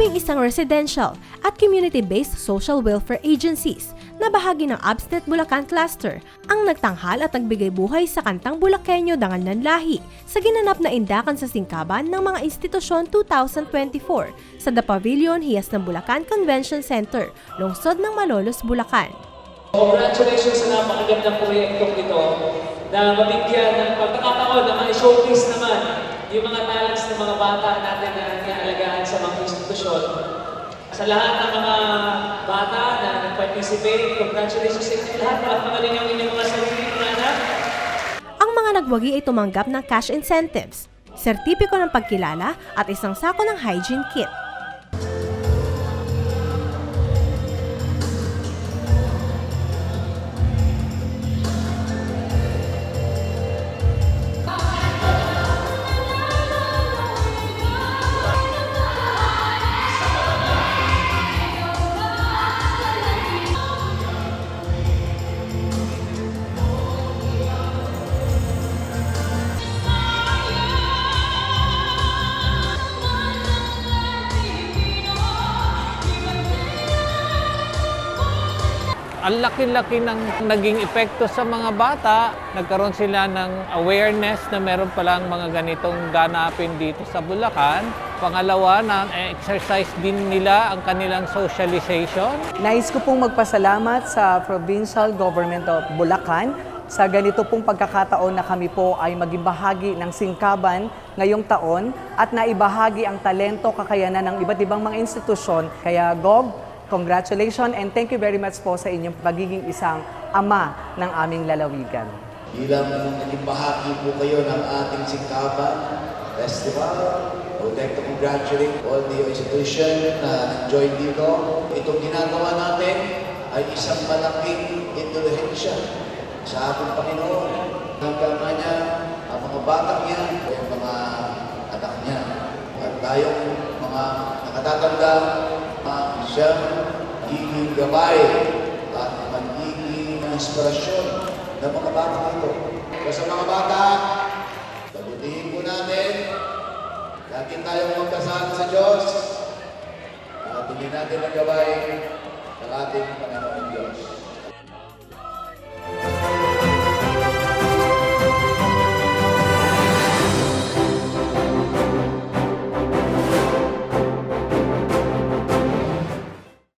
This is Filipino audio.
labing isang residential at community-based social welfare agencies na bahagi ng Absnet Bulacan Cluster ang nagtanghal at nagbigay buhay sa kantang Bulakenyo Dangal ng Lahi sa ginanap na indakan sa singkaban ng mga institusyon 2024 sa The Pavilion Hiyas ng Bulacan Convention Center, lungsod ng Malolos, Bulacan. Congratulations sa napakagandang proyektong ito na mabigyan ng pagkakataon na ma-showcase naman yung mga talents ng mga bata natin mga institusyon. Sa lahat ng mga bata na nag-participate, congratulations sa inyo lahat. Palakpakan ninyo ang inyong mga sarili, mga anak. Ang mga nagwagi ay tumanggap ng cash incentives, sertipiko ng pagkilala at isang sako ng hygiene kit. Ang laki-laki ng naging epekto sa mga bata. Nagkaroon sila ng awareness na meron palang mga ganitong ganapin dito sa Bulacan. Pangalawa, na exercise din nila ang kanilang socialization. Nais ko pong magpasalamat sa Provincial Government of Bulacan sa ganito pong pagkakataon na kami po ay maging bahagi ng singkaban ngayong taon at naibahagi ang talento, kakayanan ng iba't ibang mga institusyon. Kaya Gov, congratulations and thank you very much po sa inyong pagiging isang ama ng aming lalawigan. bilang naging bahagi po kayo ng ating Singkaban Festival. I would like to congratulate all the institution na join dito. Itong ginagawa natin ay isang malaking indulhensya sa ating Panginoon. Hanggang niya, ang mga batang ay ang mga anak niya. At tayong mga nakatatanda, uh, siya magiging gabay at magiging inspirasyon ng mga bata ito. Kaya sa mga bata, pagutihin po natin, lagi tayong magkasama sa Diyos, at hindi natin ang gabay ng ating Panginoon Diyos.